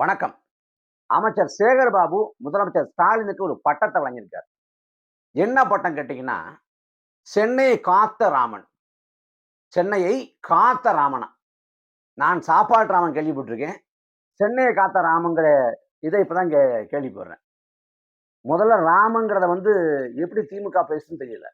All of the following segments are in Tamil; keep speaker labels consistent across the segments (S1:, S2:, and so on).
S1: வணக்கம். அமைச்சர் சேகர் பாபு முதலமைச்சர் ஸ்டாலினுக்கு ஒரு பட்டத்தை வழங்கியிருக்கார். என்ன பட்டம் கேட்டீங்கன்னா சென்னையை காத்த ராமன். சென்னையை காத்த ராமனா. நான் சாப்பாட்டு ராமன் கேள்விப்பட்டிருக்கேன். சென்னையை காத்த ராமங்கிற இதை இப்பதான் கே கேள்விப்படுறேன். முதல்ல ராமங்கிறத வந்து எப்படி திமுக பேசுன்னு தெரியல.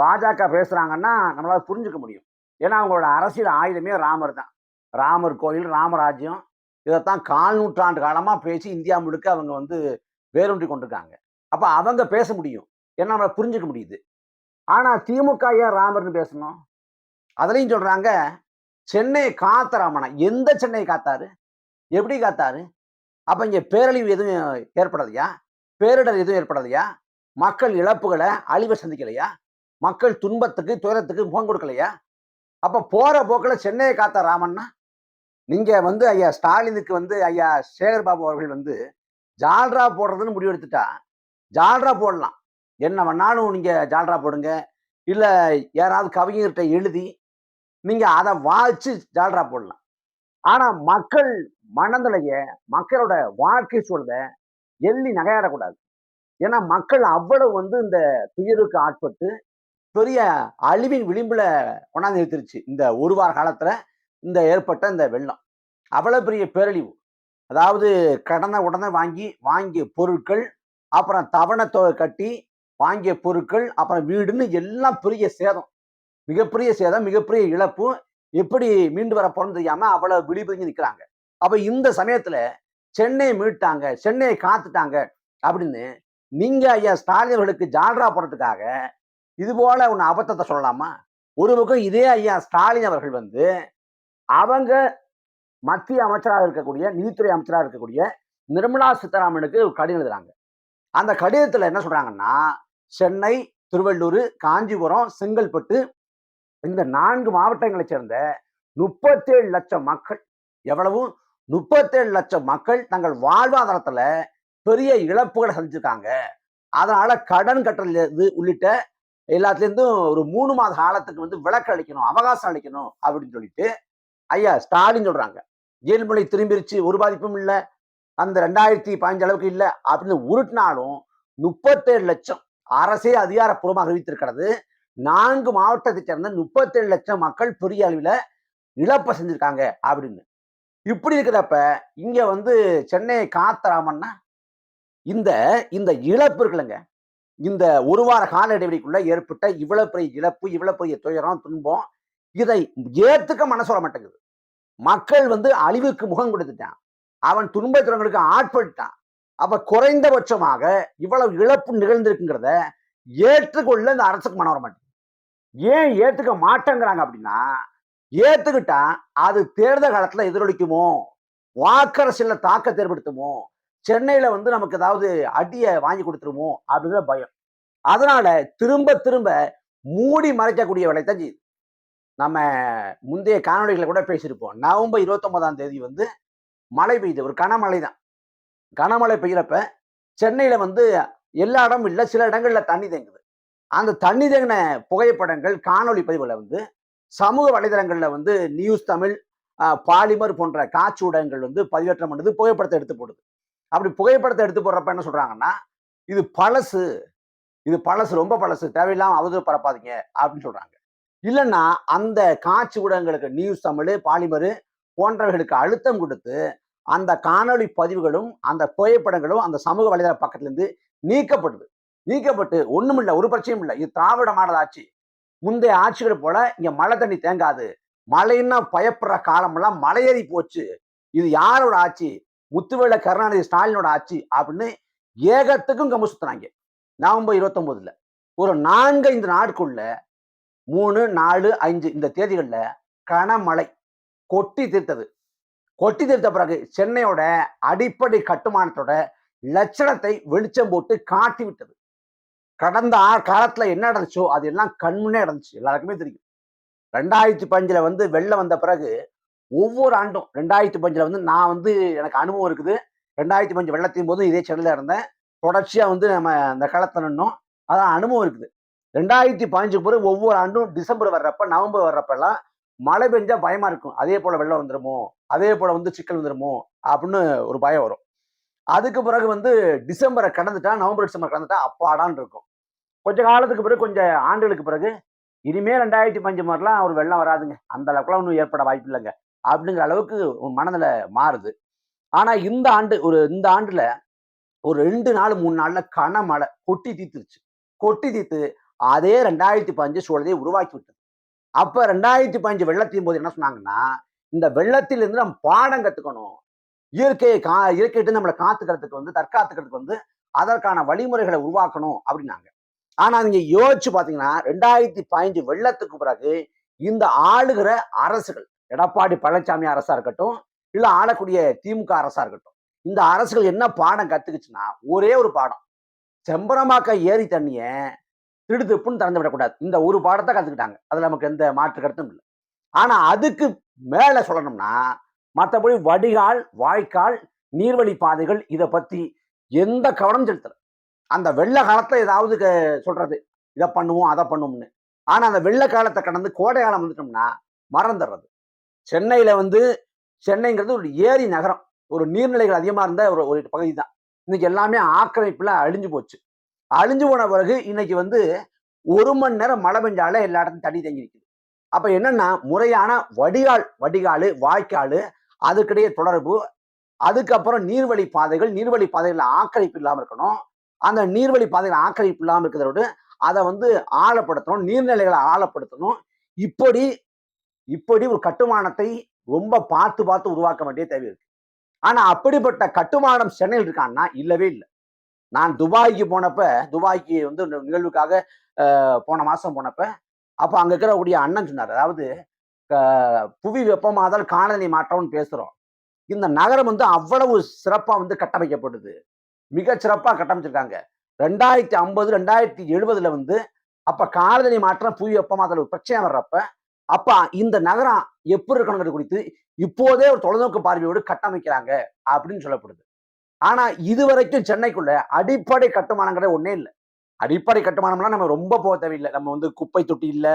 S1: பாஜக பேசுகிறாங்கன்னா நம்மளால் புரிஞ்சுக்க முடியும். ஏன்னா அவங்களோட அரசியல் ஆயுதமே ராமர் தான். ராமர் கோயில் ராமராஜ்யம் இதைத்தான் கால் நூற்றாண்டு காலமா பேசி இந்தியா முழுக்க அவங்க வந்து வேரூன்றி கொண்டிருக்காங்க. அப்ப அவங்க பேச முடியும். ஏன்னா நம்மள புரிஞ்சுக்க முடியுது. ஆனா திமுக ஏன் ராமர்னு பேசணும்? அதுலயும் சொல்றாங்க சென்னை காத்த ராமனா. எந்த சென்னை காத்தாரு? எப்படி காத்தாரு? அப்ப இங்க பேரழிவு எதுவும் ஏற்படலையா? பேரிடர் எதுவும் ஏற்படலையா? மக்கள் இழப்புகளை அழிவை சந்திக்கலையா? மக்கள் துன்பத்துக்கு துயரத்துக்கு முகம் கொடுக்கலையா? அப்போ போற போக்கில் சென்னையை காத்த ராமன்னா? நீங்கள் வந்து ஐயா ஸ்டாலினுக்கு வந்து ஐயா சேகர் பாபு அவர்கள் வந்து ஜால்ரா போடுறதுன்னு முடிவெடுத்துட்டா? ஜால்ரா போடலாம். என்ன வேணாலும் நீங்கள் ஜால்ரா போடுங்க. இல்லை யாராவது கவிஞர்கிட்ட எழுதி நீங்கள் அதை வாய்ச்சி ஜால்ரா போடலாம். ஆனால் மக்கள் மனநிலைய மக்களோட வாழ்க்கை சூழலை எள்ளி நகையாடக்கூடாது. ஏன்னா மக்கள் அவ்வளவு வந்து இந்த துயருக்கு ஆட்பட்டு பெரிய அழிவின் விளிம்புல கொண்டாந்து நிறுத்திருச்சு இந்த ஒரு வார காலத்தில் இந்த ஏற்பட்ட இந்த வெள்ளம். அவ்வளவு பெரிய பேரழிவு. அதாவது கடனை உடனே வாங்கி வாங்கிய பொருட்கள் அப்புறம் தவணை தொகை கட்டி வாங்கிய பொருட்கள் அப்புறம் வீடுன்னு எல்லாம் பெரிய சேதம். மிகப்பெரிய சேதம் மிகப்பெரிய இழப்பு. எப்படி மீண்டு வர போறோம்னு தெரியாம அவ்வளவு விழிபுரிஞ்சு நிற்கிறாங்க அப்போ இந்த சமயத்துல சென்னையை மீட்டாங்க சென்னையை காத்துட்டாங்க அப்படின்னு நீங்க ஐயா ஸ்டாலின் அவர்களுக்கு ஜால்ரா போடுறதுக்காக இது போல ஒன்று அபத்தத்தை சொல்லலாமா? ஒரு பக்கம் இதே ஐயா ஸ்டாலின் அவர்கள் வந்து அவங்க மத்திய அமைச்சராக இருக்கக்கூடிய நிதித்துறை அமைச்சராக இருக்கக்கூடிய நிர்மலா சீதாராமனுக்கு ஒரு கடிதம் எழுதுறாங்க. அந்த கடிதத்துல என்ன சொல்றாங்கன்னா சென்னை திருவள்ளூர் காஞ்சிபுரம் செங்கல்பட்டு இந்த நான்கு மாவட்டங்களை சேர்ந்த முப்பத்தேழு லட்சம் மக்கள் எவ்வளவு? முப்பத்தேழு லட்சம் மக்கள் தங்கள் வாழ்வாதாரத்துல பெரிய இழப்புகளை சந்திச்சிருக்காங்க. அதனால கடன் கட்டுறது உள்ளிட்ட எல்லாத்துலேருந்தும் ஒரு மூணு மாத காலத்துக்கு வந்து விளக்கு அளிக்கணும் அவகாசம் அளிக்கணும் அப்படின்னு சொல்லிட்டு ஐயா ஸ்டாலின் சொல்றாங்க. இயல்புலை திரும்பிருச்சு ஒரு பாதிப்பும் இல்லை. அந்த ரெண்டாயிரத்தி பதினஞ்சு அளவுக்கு இல்லை. அப்படின்னு உருட்டினாலும் முப்பத்தேழு லட்சம் அரசே அதிகாரப்பூர்வமாக அறிவித்திருக்கிறது. நான்கு மாவட்டத்தை சேர்ந்த முப்பத்தேழு லட்சம் மக்கள் பெரிய அளவில் இழப்பை செஞ்சிருக்காங்க அப்படின்னு. இப்படி இருக்கிறப்ப இங்க வந்து சென்னையை காத்தராமன்னா இந்த இந்த இழப்பு இருக்குல்லங்க. இந்த ஒரு வார கால இடைவெளிக்குள்ள ஏற்பட்ட இவ்வளவு பெரிய இழப்பு இவ்வளவு பெரிய துயரம் துன்பம் இதை ஏத்துக்க மனசு வர மாட்டேங்குது. மக்கள் வந்து அழிவுக்கு முகம் கொடுத்துட்டான். அவன் துன்பத்துறவங்களுக்கு ஆட்பட்டான் அப்ப குறைந்தபட்சமாக இவ்வளவு இழப்பு நிகழ்ந்திருக்குங்கிறத ஏற்றுக்கொள்ள இந்த அரசுக்கு மனம் வர மாட்டேங்குது. ஏன் ஏற்றுக்க மாட்டேங்கிறாங்க அப்படின்னா ஏத்துக்கிட்டா அது தேர்தல் காலத்துல எதிரொலிக்குமோ? வாக்கரசில தாக்கத்தை ஏற்படுத்துமோ? சென்னையில வந்து நமக்கு ஏதாவது அடியை வாங்கி கொடுத்துருமோ? அப்படிங்கிற பயம். அதனால திரும்ப திரும்ப மூடி மறைக்கக்கூடிய வேலை தான் செய்யுது. நம்ம முந்தைய காணொலிகளை கூட பேசியிருப்போம். நவம்பர் இருபத்தொன்பதாம் தேதி வந்து மழை பெய்யுது. ஒரு கனமழை தான் கனமழை பெய்கிறப்ப சென்னையில வந்து எல்லா இடமும் இல்லை சில இடங்கள்ல தண்ணி தேங்குது. அந்த தண்ணி தேங்கின புகைப்படங்கள் காணொலி பதிவுகளை வந்து சமூக வலைதளங்கள்ல வந்து நியூஸ் தமிழ் பாலிமர் போன்ற காட்சி ஊடகங்கள் வந்து பதிவேற்றம் பண்ணுது புகைப்படத்தை எடுத்து போடுது. அப்படி புகைப்படத்தை எடுத்து போடுறப்ப என்ன சொல்றாங்கன்னா இது பழசு இது பழசு ரொம்ப பழசு தேவையில்லாம அவதூறு பரப்பாதீங்க அப்படின்னு சொல்றாங்க. இல்லைன்னா அந்த காட்சி ஊடகங்களுக்கு நியூஸ் தமிழ் பாலிமரு போன்றவர்களுக்கு அழுத்தம் கொடுத்து அந்த காணொளி பதிவுகளும் அந்த புகைப்படங்களும் அந்த சமூக வலைதள பக்கத்துலேருந்து நீக்கப்படுது. நீக்கப்பட்டு ஒன்றுமில்லை ஒரு பிரச்சனையும் இல்லை. இது திராவிட மாடல் ஆட்சி முந்தைய ஆட்சிகள் போல இங்க மழை தண்ணி தேங்காது. மழைன்னா பயப்படுற காலமெல்லாம் மலையேறி போச்சு. இது யாரோட ஆட்சி? முத்துவேல கருணாநிதி ஸ்டாலினோட ஆட்சி அப்படின்னு ஏகத்துக்கும் கம்பு சுத்துனாங்க. நவம்பர் இருபத்தொன்பதுல ஒரு நான்கைந்து நாட்குள்ள மூணு நாலு அஞ்சு இந்த தேதிகள்ல கனமழை கொட்டி தீர்த்தது. கொட்டி தீர்த்த பிறகு சென்னையோட அடிப்படை கட்டுமானத்தோட லட்சணத்தை வெளிச்சம் போட்டு காட்டி விட்டது. கடந்த காலத்துல என்ன நடந்துச்சோ அது எல்லாம் கண்முன்னே நடந்துச்சு. எல்லாருக்குமே தெரியும். ரெண்டாயிரத்தி பஞ்சுல வந்து வெள்ளம் வந்த பிறகு ஒவ்வொரு ஆண்டும் ரெண்டாயிரத்தி பஞ்சுல வந்து நான் வந்து எனக்கு அனுபவம் இருக்குது. ரெண்டாயிரத்தி பஞ்சு வெள்ளத்தையும் போதும் இதே சென்னையில் இருந்தேன். தொடர்ச்சியாக வந்து நம்ம அந்த காலத்தை நின்னோம். அதான் அனுபவம் இருக்குது. ரெண்டாயிரத்தி பதினஞ்சு பிறகு ஒவ்வொரு ஆண்டும் டிசம்பர் வர்றப்ப நவம்பர் வர்றப்பெல்லாம் மழை பெஞ்சா பயமா இருக்கும். அதே போல வெள்ளம் வந்துருமோ? அதே போல வந்து சிக்கல் வந்துருமோ? அப்படின்னு ஒரு பயம் வரும். அதுக்கு பிறகு வந்து டிசம்பரை கடந்துட்டா நவம்பர் டிசம்பர் கடந்துட்டா அப்பாடான்னு இருக்கும். கொஞ்ச காலத்துக்கு பிறகு கொஞ்சம் ஆண்டுகளுக்கு பிறகு இனிமே ரெண்டாயிரத்தி பஞ்சு மாதிரிலாம் ஒரு வெள்ளம் வராதுங்க. அந்த அளவுக்குலாம் ஒன்றும் ஏற்பட வாய்ப்பு இல்லைங்க அப்படிங்கிற அளவுக்கு உன் மாறுது. ஆனால் இந்த ஆண்டு ஒரு இந்த ஆண்டில் ஒரு ரெண்டு நாள் மூணு நாளில் கனமழை கொட்டி தீத்துருச்சு. கொட்டி தீத்து அதே ரெண்டாயிரத்தி பஞ்சு சூழலை உருவாக்கி விட்டது அப்ப ரெண்டாயிரத்தி பஞ்சு வெள்ளத்தின் போது என்ன சொன்னாங்கன்னா இந்த வெள்ளத்திலிருந்து நம்ம பாடம் கத்துக்கணும். இயற்கையை கா இயற்கையிட்டு நம்மளை காத்துக்கிறதுக்கு வந்து தற்காத்துக்கிறதுக்கு வந்து அதற்கான வழிமுறைகளை உருவாக்கணும் அப்படின்னாங்க. ஆனா நீங்க யோசிச்சு பார்த்தீங்கன்னா ரெண்டாயிரத்தி பதினஞ்சு வெள்ளத்துக்கு பிறகு இந்த ஆளுகிற அரசுகள் எடப்பாடி பழனிசாமி அரசா இருக்கட்டும் இல்லை ஆளக்கூடிய திமுக அரசா இருக்கட்டும் இந்த அரசுகள் என்ன பாடம் கற்றுக்குச்சுன்னா ஒரே ஒரு பாடம். செம்பரமாக்க ஏரி தண்ணியை திடுதிப்புன்னு திறந்து விடக்கூடாது. இந்த ஒரு பாடத்தை கற்றுக்கிட்டாங்க அதில் நமக்கு எந்த மாற்று கருத்தும் இல்லை. ஆனா அதுக்கு மேல சொல்லணும்னா மற்றபடி வடிகால் வாய்க்கால் நீர்வழி பாதைகள் இதை பத்தி எந்த கவனம் செலுத்தலை. அந்த வெள்ள காலத்தில் ஏதாவது க- சொல்றது. இதை பண்ணுவோம் அதை பண்ணுவோம்னு. ஆனால் அந்த வெள்ள காலத்தை கடந்து கோடை காலம் வந்துட்டோம்னா மறந்துடுறது சென்னையில வந்து சென்னைங்கிறது ஒரு ஏரி நகரம். ஒரு நீர்நிலைகள் அதிகமா இருந்த ஒரு ஒரு பகுதி தான் இன்னைக்கு எல்லாமே ஆக்கிரமிப்பில் அழிஞ்சு போச்சு. அழிஞ்சு போன பிறகு இன்னைக்கு வந்து ஒரு மணி நேரம் மழை பெஞ்சாலே எல்லா இடத்துலையும் தண்ணி தங்கி நிற்குது அப்ப என்னன்னா முறையான வடிகால் வடிகாலு வாய்க்காலு அதுக்கிடையே தொடர்பு அதுக்கப்புறம் நீர்வழி பாதைகள் நீர்வழி பாதைகள் ஆக்கிரமிப்பு இல்லாம இருக்கணும். அந்த நீர்வழி பாதைகள் ஆக்கிரமிப்பு இல்லாம இருக்கிறதோடு அதை வந்து ஆழப்படுத்தணும் நீர்நிலைகளை ஆழப்படுத்தணும். இப்படி இப்படி ஒரு கட்டுமானத்தை ரொம்ப பார்த்து பார்த்து உருவாக்க வேண்டிய தேவை இருக்கு. ஆனா அப்படிப்பட்ட கட்டுமானம் சென்னையில் இருக்கான்னா இல்லவே இல்லை. நான் துபாய்க்கு போனப்ப துபாய்க்கு வந்து நிகழ்வுக்காக போன மாசம் போனப்ப அப்ப அங்க இருக்கிறக்கூடிய அண்ணன் சொன்னார். அதாவது புவி வெப்பமாதல் காலநிலை மாற்றம்னு பேசுறோம். இந்த நகரம் வந்து அவ்வளவு சிறப்பா வந்து கட்டமைக்கப்படுது மிக சிறப்பா கட்டமைச்சிருக்காங்க. ரெண்டாயிரத்தி ஐம்பது ரெண்டாயிரத்தி எழுபதில் வந்து அப்ப காலநிலை மாற்றம் புவி வெப்பமாதல் பிரச்சனை வர்றப்ப அப்போ இந்த நகரம் எப்படி இருக்கணுங்கிறது குறித்து இப்போதே ஒரு தொலைநோக்கு பார்வையோடு கட்டமைக்கிறாங்க அப்படின்னு சொல்லப்படுது. ஆனா இது வரைக்கும் சென்னைக்குள்ள அடிப்படை கட்டுமானங்கிறதே ஒண்ணே இல்லை. அடிப்படை கட்டுமானம்லாம் நம்ம ரொம்ப போக தேவையில்லை. நம்ம வந்து குப்பை தொட்டி இல்ல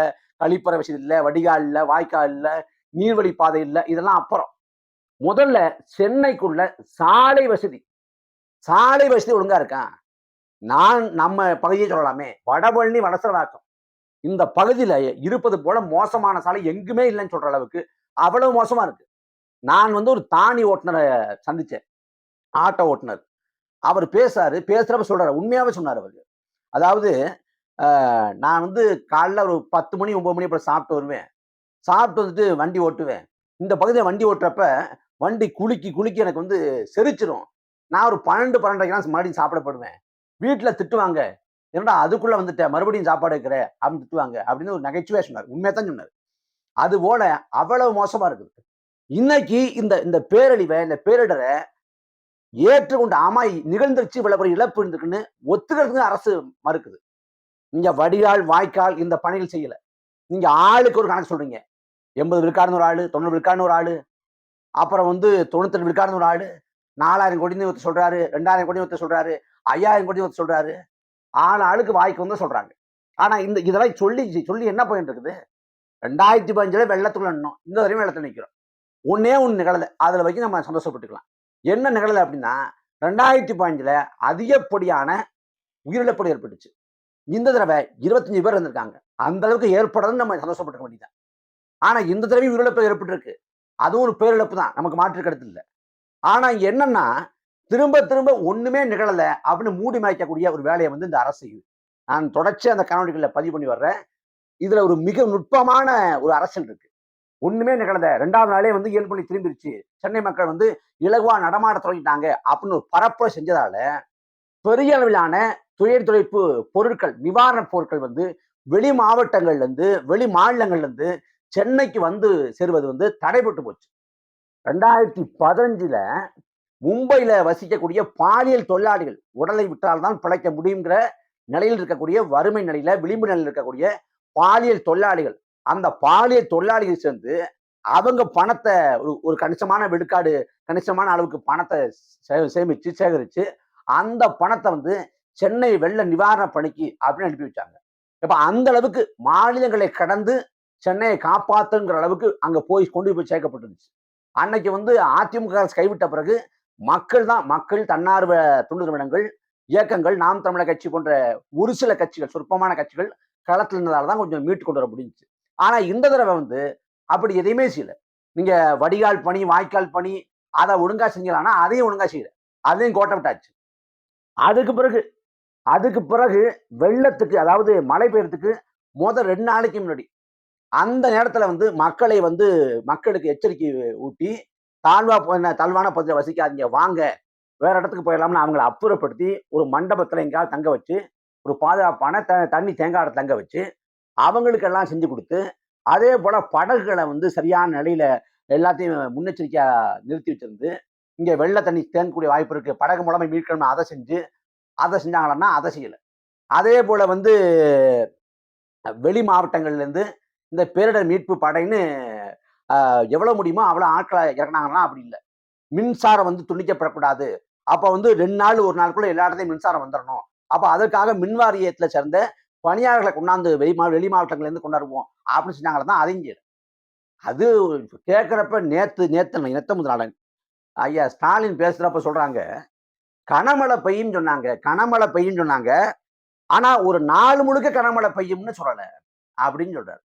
S1: கழிப்பறை வசதி இல்ல வடிகால் இல்ல வாய்க்கால் இல்ல நீர்வழி பாதை இல்ல இதெல்லாம் அப்புறம். முதல்ல சென்னைக்குள்ள சாலை வசதி. சாலை வசதி ஒழுங்கா இருக்கான் நான் நம்ம பகுதியை சொல்லலாமே. வடபழனி வடசரவாக்கம் இந்த பகுதியில இருப்பது போல மோசமான சாலை எங்குமே இல்லைன்னு சொல்ற அளவுக்கு அவ்வளவு மோசமா இருக்கு. நான் வந்து ஒரு தானி ஓட்டுநரை சந்திச்சேன். ஆட்டோ ஓட்டுநர் அவர் பேசுறாரு பேசுறப்ப சொல்றாரு உண்மையாவே சொன்னார் அவர். அதாவது நான் வந்து காலைல ஒரு பத்து மணி ஒன்பது மணி அப்புறம் சாப்பிட்டு வருவேன். சாப்பிட்டு வந்துட்டு வண்டி ஓட்டுவேன். இந்த பகுதியில் வண்டி ஓட்டுறப்ப வண்டி குலுக்கி குலுக்கி எனக்கு வந்து செரிச்சிரும். நான் ஒரு பன்னெண்டு பன்னெண்டரைக்கு மறுபடியும் சாப்பிடப்படுவேன். வீட்டில் திட்டுவாங்க என்னடா அதுக்குள்ளே வந்துட்டேன் மறுபடியும் சாப்பாடு வைக்கிற? அப்படின்னு திட்டுவாங்க அப்படின்னு ஒரு நகைச்சுவே சொன்னார். உண்மையை தான் சொன்னார். அது போல அவ்வளவு மோசமாக இருக்குது. இன்னைக்கு இந்த இந்த பேரழிவை இந்த பேரிடரை ஏற்றுக்கொண்டு ஆமா நிகழ்ந்துருச்சு இவ்வளவு இழப்பு இருந்துக்குன்னு ஒத்துக்கிறதுக்கு அரசு மறுக்குது. நீங்க வடிகால் வாய்க்கால் இந்த பணிகள் செய்யல. நீங்க ஆளுக்கு ஒரு கணக்கு சொல்றீங்க. எண்பது விழுக்காடுன்னு ஒரு ஆளு தொண்ணூறு விழுக்காடுன்னு ஒரு ஆளு அப்புறம் வந்து தொண்ணூத்தெட்டு விழுக்காடுன்னு ஒரு ஆளு நாலாயிரம் கோடின்னு ஒருத்தர் சொல்றாரு ரெண்டாயிரம் கோடி ஒருத்தர் சொல்றாரு ஐயாயிரம் கோடி ஒருத்தர் சொல்றாரு ஆள் ஆளுக்கு வாய்க்கு வந்து சொல்றாங்க. ஆனா இந்த இதெல்லாம் சொல்லி சொல்லி என்ன போயிட்டு இருக்குது? ரெண்டாயிரத்தி பதினஞ்சுல வெள்ளத்துக்குள்ள இன்னும் இந்த வரையும் வெள்ளத்துல நிற்கிறோம் ஒன்னே ஒன்று நிகழலை. அதுல வரைக்கும் நம்ம சந்தோஷப்பட்டுக்கலாம். என்ன நிகழலை அப்படின்னா ரெண்டாயிரத்தி பதினஞ்சில் அதிகப்படியான உயிரிழப்பு ஏற்பட்டுச்சு. இந்த தடவை இருபத்தஞ்சு பேர் இருந்திருக்காங்க அந்த அளவுக்கு ஏற்படுறதுன்னு நம்ம சந்தோஷப்பட்டுக்க வேண்டியதான் ஆனா இந்த தடவை உயிரிழப்பு ஏற்பட்டிருக்கு. அதுவும் ஒரு பேரிழப்பு தான். நமக்கு மாற்று கருத்து இல்லை. ஆனா என்னன்னா திரும்ப திரும்ப ஒண்ணுமே நிகழல அப்படின்னு மூடி மாய்க்கக்கூடிய ஒரு வேலையை வந்து இந்த அரசு செய்யுது. நான் தொடர்ச்சி அந்த கணவனிகளை பதிவு பண்ணி வர்றேன். இதுல ஒரு மிக நுட்பமான ஒரு அரசியல் இருக்கு. ஒண்ணுமே நிகழ்ந்த ரெண்டாவது நாளே வந்து இயல்பு பண்ணி திரும்பிருச்சு? சென்னை மக்கள் வந்து இலகுவா நடமாட தொடங்கிட்டாங்க அப்படின்னு ஒரு பரப்புரை செஞ்சதால பெரிய அளவிலான துயர் துடைப்பு பொருட்கள் நிவாரணப் பொருட்கள் வந்து வெளி மாவட்டங்கள்ல இருந்து வெளி மாநிலங்கள்ல இருந்து சென்னைக்கு வந்து சேருவது வந்து தடைபட்டு போச்சு. ரெண்டாயிரத்தி பதினஞ்சுல மும்பையில வசிக்கக்கூடிய பாலியல் தொழிலாளிகள் உடலை விட்டால்தான் பிழைக்க முடியுங்கிற நிலையில் இருக்கக்கூடிய வறுமை நிலையில விளிம்பு நிலையில் இருக்கக்கூடிய பாலியல் தொழிலாளிகள் அந்த பாலியல் தொழிலாளிகள் சேர்ந்து அவங்க பணத்தை ஒரு ஒரு கணிசமான விடுக்காடு கணிசமான அளவுக்கு பணத்தை சே- சேமிச்சு சேகரிச்சு அந்த பணத்தை வந்து சென்னை வெள்ள நிவாரண பணிக்கு அப்படின்னு அனுப்பி வச்சாங்க. இப்ப அந்த அளவுக்கு மாநிலங்களை கடந்து சென்னையை காப்பாத்துங்கிற அளவுக்கு அங்க போய் கொண்டு போய் சேர்க்கப்பட்டுருந்துச்சு அன்னைக்கு வந்து அதிமுக அரசு கைவிட்ட பிறகு மக்கள் தான் மக்கள் தன்னார்வ தொண்டு நிறுவனங்கள் இயக்கங்கள் நாம் தமிழக கட்சி போன்ற ஒரு சில கட்சிகள் சொற்பமான கட்சிகள் களத்தில் இருந்ததால தான் கொஞ்சம் மீட்டு கொண்டு வர முடிஞ்சுச்சு. ஆனா இந்த தடவை வந்து அப்படி எதையுமே செய்யல. நீங்க வடிகால் பணி வாய்க்கால் பணி அதை ஒழுங்கா செஞ்சலாம்னா அதையும் ஒழுங்கா செய்யல. அதையும் கோட்டை விட்டாச்சு. அதுக்கு பிறகு அதுக்கு பிறகு வெள்ளத்துக்கு அதாவது மழை பெய்யறதுக்கு முதல் ரெண்டு நாளைக்கு முன்னாடி அந்த நேரத்துல வந்து மக்களை வந்து மக்களுக்கு எச்சரிக்கை ஊட்டி தாழ்வா தாழ்வான பகுதியில் வசிக்காதீங்க வாங்க வேற இடத்துக்கு போயிடலாம்னு அவங்கள அப்புறப்படுத்தி ஒரு மண்டபத்துல எங்கேயாவது தங்க வச்சு ஒரு பாதுகாப்பான த தண்ணி தேங்காய் தங்க வச்சு அவங்களுக்கெல்லாம் செஞ்சு கொடுத்து அதே போல் படகுகளை வந்து சரியான நிலையில் எல்லாத்தையும் முன்னெச்சரிக்கையாக நிறுத்தி வச்சிருந்து இங்கே வெள்ள தண்ணி தேங்கக்கூடிய வாய்ப்பு இருக்குது படகு மூலமாக மீட்கணும்னு அதை செஞ்சு அதை செஞ்சாங்களன்னா அதை செய்யலை. அதே போல் வந்து வெளி மாவட்டங்கள்லேருந்து இந்த பேரிடர் மீட்பு படைன்னு எவ்வளோ முடியுமோ அவ்வளோ ஆட்களை இறக்குனாங்கன்னா அப்படி இல்லை. மின்சாரம் வந்து துண்டிக்கப்படக்கூடாது. அப்போ வந்து ரெண்டு நாள் ஒரு நாளுக்குள்ள எல்லா இடத்தையும் மின்சாரம் வந்துடணும் அப்போ அதற்காக மின்வாரியத்தில் சேர்ந்த பணியாளர்களை கொண்டாந்து வெளி மா வெளி மாவட்டங்கள்ல இருந்து கொண்டாடுவோம் அப்படின்னு சொன்னாங்களா தான் அதையும் அது கேட்குறப்ப நேத்து நேத்து நேத்த முதலாளன். ஐயா ஸ்டாலின் பேசுறப்ப சொல்றாங்க கனமழை பெய்யும் சொன்னாங்க கனமழை பெய்யும் சொன்னாங்க ஆனா ஒரு நாலு முழுக்க கனமழை பெய்யும்னு சொல்லலை அப்படின்னு சொல்றாரு.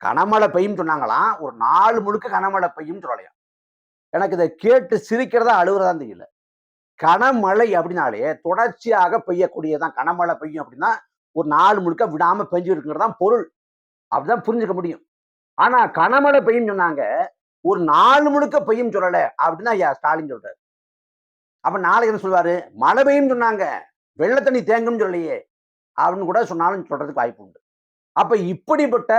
S1: கனமழை பெய்யும் சொன்னாங்களாம் ஒரு நாலு முழுக்க கனமழை பெய்யும் சொல்லலையா? எனக்கு இதை கேட்டு சிரிக்கிறதா அழுகுறதா தெரியல. கனமழை அப்படின்னாலே தொடர்ச்சியாக பெய்யக்கூடியதான் கனமழை பெய்யும் அப்படின்னா ஒரு நாலு முழுக்க விடாம பெஞ்சு இருக்குங்கிறது தான் பொருள். அப்படிதான் புரிஞ்சுக்க முடியும். ஆனா கனமழை பெய்யும் சொன்னாங்க. ஒரு நாலு முழுக்க பெய்யும் சொல்லல அப்படின்னு ஐயா ஸ்டாலின் சொல்றாரு. அப்ப நாளைக்கு என்ன சொல்லுவாரு? மழை பெய்யும் சொன்னாங்க. வெள்ள தண்ணி தேங்கும் சொல்லலையே அப்படின்னு கூட சொன்னாலும் சொல்றதுக்கு வாய்ப்பு உண்டு. அப்ப இப்படிப்பட்ட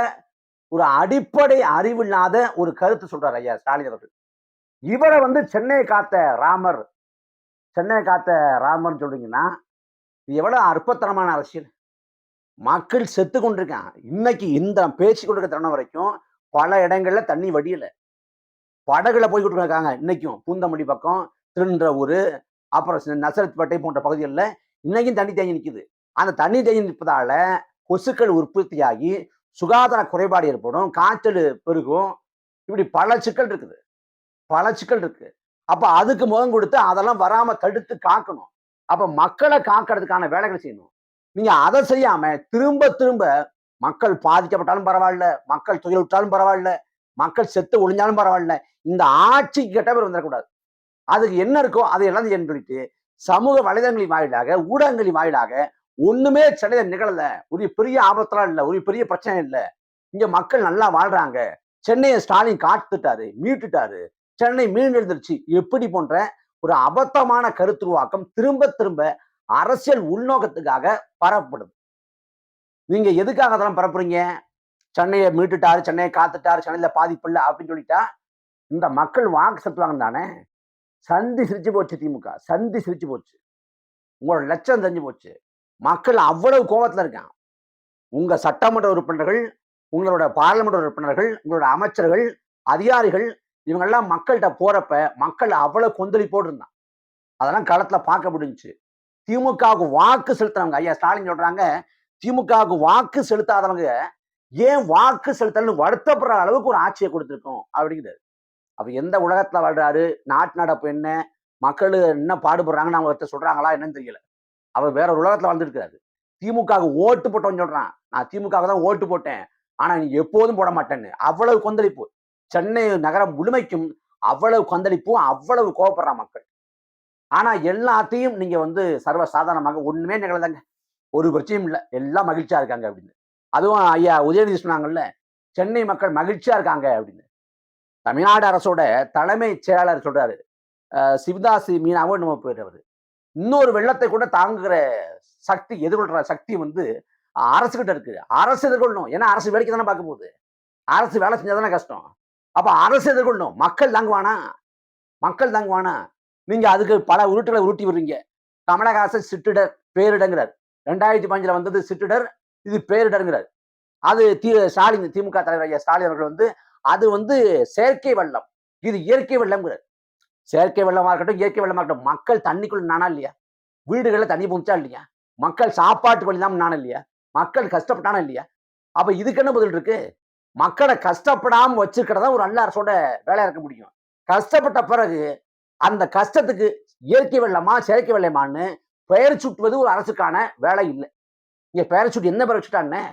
S1: ஒரு அடிப்படை அறிவில்லாத ஒரு கருத்து சொல்றாரு ஐயா ஸ்டாலின் அவர்கள். இவரை வந்து சென்னையை காத்த ராமர் சென்னையை காத்த ராமர்னு சொல்றீங்கன்னா இது எவ்வளவு அற்பத்தனமான அரசியல். மக்கள் செத்து கொண்டிருக்கான் இன்னைக்கு இந்த பேச்சு கொண்டிருக்க தருணம் வரைக்கும் பல இடங்கள்ல தண்ணி வடியல. படகுல போய் இருக்காங்க இன்னைக்கும். பூந்தமல்லி பக்கம் திருன்ற ஊர் அப்புறம் நசரத்பேட்டை போன்ற பகுதிகளில் இன்னைக்கும் தண்ணி தேங்கி நிற்குது அந்த தண்ணி தேங்கி நிற்பதால கொசுக்கள் உற்பத்தியாகி சுகாதார குறைபாடு ஏற்படும் காய்ச்சல் பெருகும். இப்படி பல சிக்கல் இருக்குது. பல சிக்கல் இருக்கு. அப்ப அதுக்கு முகம் கொடுத்து அதெல்லாம் வராம தடுத்து காக்கணும். அப்ப மக்களை காக்கிறதுக்கான வேலைகள் செய்யணும். நீங்க அதை செய்யாம திரும்ப திரும்ப மக்கள் பாதிக்கப்பட்டாலும் பரவாயில்ல மக்கள் துயில் விட்டாலும் பரவாயில்ல மக்கள் செத்து ஒளிஞ்சாலும் பரவாயில்ல இந்த ஆட்சிக்கு கெட்ட பேர் வந்துடக்கூடாது. அதுக்கு என்ன இருக்கோ அதை எல்லாம் சொல்லிட்டு சமூக வலைதளங்களின் வாயிலாக ஊடகங்களின் வாயிலாக ஒண்ணுமே சென்னையில நிகழல. ஒரு பெரிய ஆபத்தெல்லாம் இல்லை ஒரு பெரிய பிரச்சனை இல்லை. இங்க மக்கள் நல்லா வாழ்றாங்க. சென்னையை ஸ்டாலின் காத்துட்டாரு மீட்டுட்டாரு. சென்னை மீண்டெழுந்துருச்சு எப்படி போன்ற ஒரு அபத்தமான கருத்துருவாக்கம் திரும்ப திரும்ப அரசியல் உள்நோக்கத்துக்காக பரப்பப்படுது. நீங்க எதுக்காக அதெல்லாம் பரப்புறீங்க? சென்னையை மீட்டுட்டாரு சென்னையை காத்துட்டாரு சென்னையில பாதிப்பு இல்லை அப்படின்னு சொல்லிட்டா இந்த மக்கள் வாக்கு செலுத்துவாங்க தானே? சந்தி சிரிச்சு போச்சு திமுக சந்தி சிரிச்சு போச்சு. உங்களோட லட்சம் தெரிஞ்சு போச்சு. மக்கள் அவ்வளவு கோபத்துல இருக்கான் உங்க சட்டமன்ற உறுப்பினர்கள் உங்களோட பாராளுமன்ற உறுப்பினர்கள் உங்களோட அமைச்சர்கள் அதிகாரிகள் இவங்கெல்லாம் மக்கள்கிட்ட போறப்ப மக்கள் அவ்வளவு கொந்தளிப்போடு இருந்தான் அதெல்லாம் களத்துல பார்க்க முடிஞ்சுச்சு. திமுகவுக்கு வாக்கு செலுத்துறவங்க. ஐயா ஸ்டாலின் சொல்றாங்க திமுகவுக்கு வாக்கு செலுத்தாதவங்க ஏன் வாக்கு செலுத்தலன்னு வருத்தப்படுற அளவுக்கு ஒரு ஆட்சியை கொடுத்துருக்கோம் அப்படிங்கிறது அப்ப எந்த உலகத்துல வாழ்றாரு? நாட்டு நடப்பு என்ன? மக்கள் என்ன பாடுபடுறாங்கன்னு அவங்க சொல்றாங்களா என்னன்னு தெரியல. அவர் வேற ஒரு உலகத்துல வாழ்ந்துருக்காரு திமுகவுக்கு ஓட்டு போட்டோம்னு சொல்றான். நான் திமுக தான் ஓட்டு போட்டேன். ஆனா நீ எப்போதும் போட மாட்டேன்னு. அவ்வளவு கொந்தளிப்பு. சென்னை நகரம் முழுமைக்கும் அவ்வளவு கொந்தளிப்பும் அவ்வளவு கோவப்படுறான் மக்கள். ஆனா எல்லாத்தையும் நீங்க வந்து சர்வ சாதாரணமாக ஒண்ணுமே நிகழதாங்க ஒரு பிரச்சனையும் இல்லை. எல்லாம் மகிழ்ச்சியா இருக்காங்க அப்படின்னு. அதுவும் ஐயா உதயநிதி சொன்னாங்கல்ல சென்னை மக்கள் மகிழ்ச்சியா இருக்காங்க அப்படின்னு. தமிழ்நாடு அரசோட தலைமை செயலாளர் சொல்றாரு. சிவதாசி மீனாவும் நம்ம போயிடுறவர் இன்னொரு வெள்ளத்தை கூட தாங்குகிற சக்தி எதிர்கொள்ற சக்தி வந்து அரசு கிட்ட இருக்கு. அரசு எதிர்கொள்ளணும். ஏன்னா அரசு வேடிக்கை தானே பார்க்க போகுது. அரசு வேலை செஞ்சாதானே கஷ்டம். அப்ப அரசு எதிர்கொள்ளணும். மக்கள் தாங்குவானா? மக்கள் தாங்குவானா? நீங்க அதுக்கு பல உருட்டுகளை உருட்டி விடுறீங்க. கமலஹாசன் சிற்றிடர் பேரிடங்கிறார் ரெண்டாயிரத்தி பஞ்சுல வந்தது சிற்றிடர் இது பேரிடருங்கிறார். அது தி ஸ்டாலின் திமுக தலைவர் ஐயா ஸ்டாலின் அவர்கள் வந்து அது வந்து செயற்கை வெள்ளம். இது இயற்கை வெள்ளம்ங்கிறார். செயற்கை வெள்ளமாக இருக்கட்டும் இயற்கை வெள்ளமா இருக்கட்டும் மக்கள் தண்ணிக்குள்ள நானா இல்லையா? வீடுகளில் தண்ணி புகுச்சா இல்லையா? மக்கள் சாப்பாட்டு வழி தான் நானும் இல்லையா? மக்கள் கஷ்டப்பட்டானா இல்லையா? அப்ப இதுக்கு என்ன பதில் இருக்கு? மக்களை கஷ்டப்படாம வச்சுக்கிறதா ஒரு நல்ல அரசோட வேலையா இருக்க முடியும். கஷ்டப்பட்ட பிறகு அந்த கஷ்டத்துக்கு இயற்கை வெள்ளமா செயற்கை வெள்ளமான்னு பெயர் சுட்டுவது ஒரு அரசுக்கான வேலை இல்லை. இங்க பெயர் சுட்டு என்ன பெயர் வச்சுட்டானே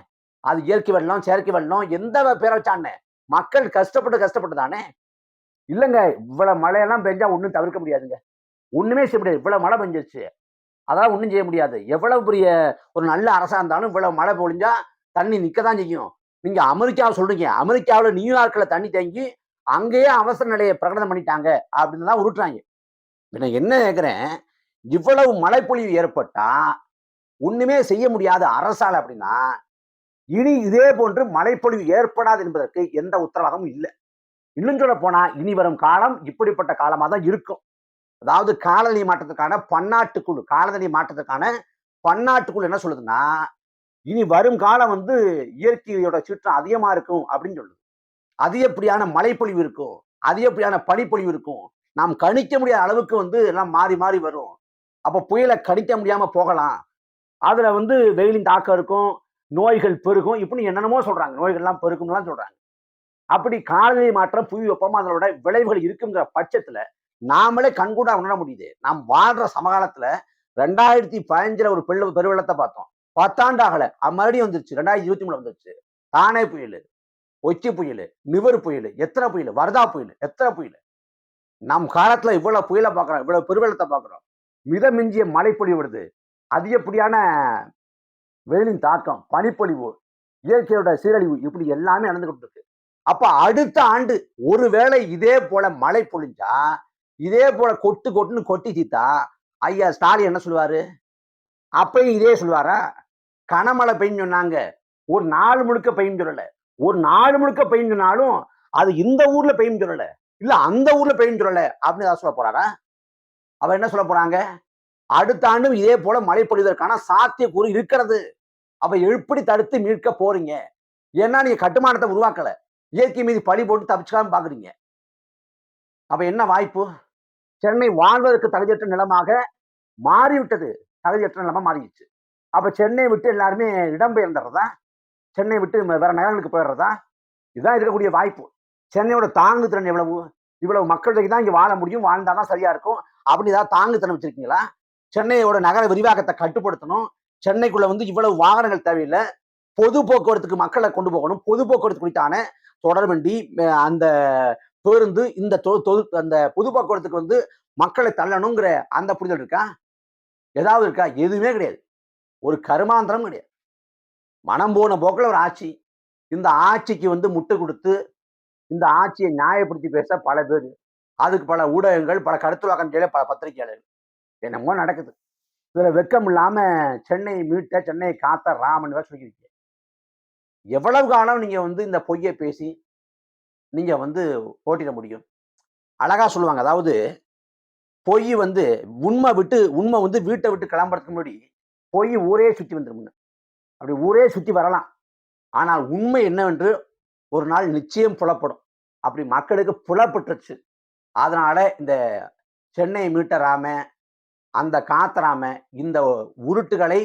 S1: அது இயற்கை வெள்ளம் செயற்கை வெள்ளம் எந்த பேரை வச்சானே மக்கள் கஷ்டப்பட்டு கஷ்டப்பட்டு தானே? இல்லைங்க இவ்வளவு மழையெல்லாம் பெஞ்சா ஒன்றும் தவிர்க்க முடியாதுங்க. ஒண்ணுமே செய்ய முடியாது. இவ்வளவு மழை பெஞ்சிருச்சு. அதெல்லாம் ஒன்றும் செய்ய முடியாது. எவ்வளவு பெரிய ஒரு நல்ல அரசா இருந்தாலும் இவ்வளவு மழை பொழிஞ்சா தண்ணி நிக்க தான் செய்யும். நீங்க அமெரிக்காவை சொல்றீங்க. அமெரிக்காவில் நியூயார்க்கில் தண்ணி தேங்கி அங்கேயே அவசர நிலையை பிரகடனம் பண்ணிட்டாங்க அப்படின்னு தான் உருட்டுறாங்க. இப்ப நான் என்ன கேட்குறேன் இவ்வளவு மழைப்பொழிவு ஏற்பட்டா ஒண்ணுமே செய்ய முடியாத அரசால் அப்படின்னா இனி இதே போன்று மழைப்பொழிவு ஏற்படாது என்பதற்கு எந்த உத்தரவாதமும் இல்லை. இன்னும் சொல்ல போனா இனி வரும் காலம் இப்படிப்பட்ட காலமாக தான் இருக்கும். அதாவது காலநிலை மாற்றத்துக்கான பன்னாட்டு குழு காலநிலை மாற்றத்துக்கான பன்னாட்டு குழு என்ன சொல்லுதுன்னா இனி வரும் காலம் வந்து இயற்கையோட சீற்றம் அதிகமா இருக்கும் அப்படின்னு சொல்லுது. அதிகப்படியான மழைப்பொழிவு இருக்கும் அதிகப்படியான பனிப்பொழிவு இருக்கும் நாம் கணிக்க முடியாத அளவுக்கு வந்து எல்லாம் மாறி மாறி வரும். அப்போ புயலை கணிக்க முடியாம போகலாம். அதுல வந்து வெயிலின் தாக்கம் இருக்கும் நோய்கள் பெருகும். இப்படின்னு என்னென்னமோ சொல்றாங்க. நோய்கள்லாம் பெருக்கும்லாம் சொல்றாங்க. அப்படி காலநிலை மாற்றம் புவி வெப்பம் அதனோட விளைவுகள் இருக்குங்கிற பட்சத்துல நாமளே கண்கூடா உணர முடியுது. நாம் வாழ்கிற சமகாலத்துல ரெண்டாயிரத்தி பதினஞ்சில் ஒரு பெரு பெருவெள்ளத்தை பார்த்தோம். பத்தாண்டு ஆகலை. மறுபடியும் வந்துருச்சு. ரெண்டாயிரத்தி இருபத்தி மூணு வந்துருச்சு. தானே புயல். ஒச்சி புயல் நிவர் புயல் எத்தனை புயல் வரதா புயல் எத்தனை புயல்? நம் காலத்துல இவ்வளவு புயலை பார்க்குறோம் இவ்வளவு பெருவெள்ளத்தை பார்க்குறோம். மித மிஞ்சிய மழைப்பொழிவு வருது. அதிகப்படியான வெயிலின் தாக்கம் பனிப்பொழிவு இயற்கையோட சீரழிவு இப்படி எல்லாமே நடந்துகிட்டு இருக்கு அப்ப அடுத்த ஆண்டு ஒருவேளை இதே போல மழை பொழிஞ்சா இதே போல கொட்டு கொட்டுன்னு கொட்டி தீத்தா ஐயா ஸ்டாலின் என்ன சொல்லுவாரு? அப்பயும் இதே சொல்லுவாரா? கனமழை பெய்யும் சொன்னாங்க. ஒரு நாள் முழுக்க பெய்யும் சொல்லல. ஒரு நாள் முழுக்க பெய்யும் அது இந்த ஊர்ல பெய்யும் சொல்லல. இல்ல அந்த ஊர்ல பெய்யும் சொல்லல அப்படின்னு ஏதாவது சொல்ல போறாரா? அவ என்ன சொல்ல போறாங்க? அடுத்த ஆண்டும் இதே போல மழை பொழிவதற்கான சாத்தியக்கூறு இருக்கிறது. அவ எப்படி தடுத்து மீட்க போறீங்க? ஏன்னா நீங்க கட்டுமானத்தை உருவாக்கல. இயற்கை மீது பழி போட்டு தப்பிச்சுக்காம பாக்குறீங்க. அப்ப என்ன வாய்ப்பு? சென்னை வாழ்வதற்கு தகுதியற்ற நிலமாக மாறிவிட்டது. தகுதியற்ற நிலமா மாறிடுச்சு. அப்ப சென்னை விட்டு எல்லாருமே இடம்பெயர்ந்துடுறதா சென்னை விட்டு வேற நகரங்களுக்கு போயிடுறதா? இதுதான் இருக்கக்கூடிய வாய்ப்பு. சென்னையோட தாங்கு திறன் எவ்வளவு? இவ்வளவு மக்கள் தான் இங்கே வாழ முடியும் வாழ்ந்தாதான் சரியா இருக்கும். அப்படி ஏதாவது தாங்கு திறன் வச்சிருக்கீங்களா? சென்னையோட நகர விரிவாக்கத்தை கட்டுப்படுத்தணும். சென்னைக்குள்ள வந்து இவ்வளவு வாகனங்கள் தேவையில்லை. பொது போக்குவரத்துக்கு மக்களை கொண்டு போகணும். பொது போக்குவரத்து குறித்தான தொடர்வண்டி அந்த பேருந்து இந்த தொ- அந்த பொது போக்குவரத்துக்கு வந்து மக்களை தள்ளணுங்கிற அந்த புரிதல் இருக்கா? ஏதாவது இருக்கா? எதுவுமே கிடையாது. ஒரு கருமாந்திரம் கிடையாது. மனம் போன போக்கில் ஒரு ஆட்சி. இந்த ஆட்சிக்கு வந்து முட்டு கொடுத்து இந்த ஆட்சியை நியாயப்படுத்தி பேச பல பேர் அதுக்கு பல ஊடகங்கள் பல கருத்துவாக்கஞ்சல பல பத்திரிகையாளர்கள். என்னமோ நடக்குது. இதில் வெக்கம் இல்லாமல் சென்னை மீட்ட சென்னை காத்த ராமன் வேற சொல்லியிருக்கீங்க எவ்வளவு காலம் நீங்கள் வந்து இந்த பொய்யை பேசி நீங்கள் வந்து போட்டிட முடியும்? அழகா சொல்லுவாங்க. அதாவது பொய் வந்து உண்மை விட்டு உண்மை வந்து வீட்டை விட்டு கிளம்புறதுக்கு முன்னாடி பொய் ஊரே சுற்றி வந்துடும் அப்படி ஊரே சுற்றி வரலாம். ஆனால் உண்மை என்னவென்று ஒரு நாள் நிச்சயம் புலப்படும். அப்படி மக்களுக்கு புலப்பட்டுருச்சு. அதனால் இந்த சென்னை மீட்டராம அந்த காத்தராம இந்த உருட்டுகளை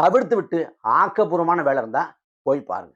S1: தவிர்த்து விட்டு ஆக்கப்பூர்வமான வேலை இருந்தால் போய் பாருங்க.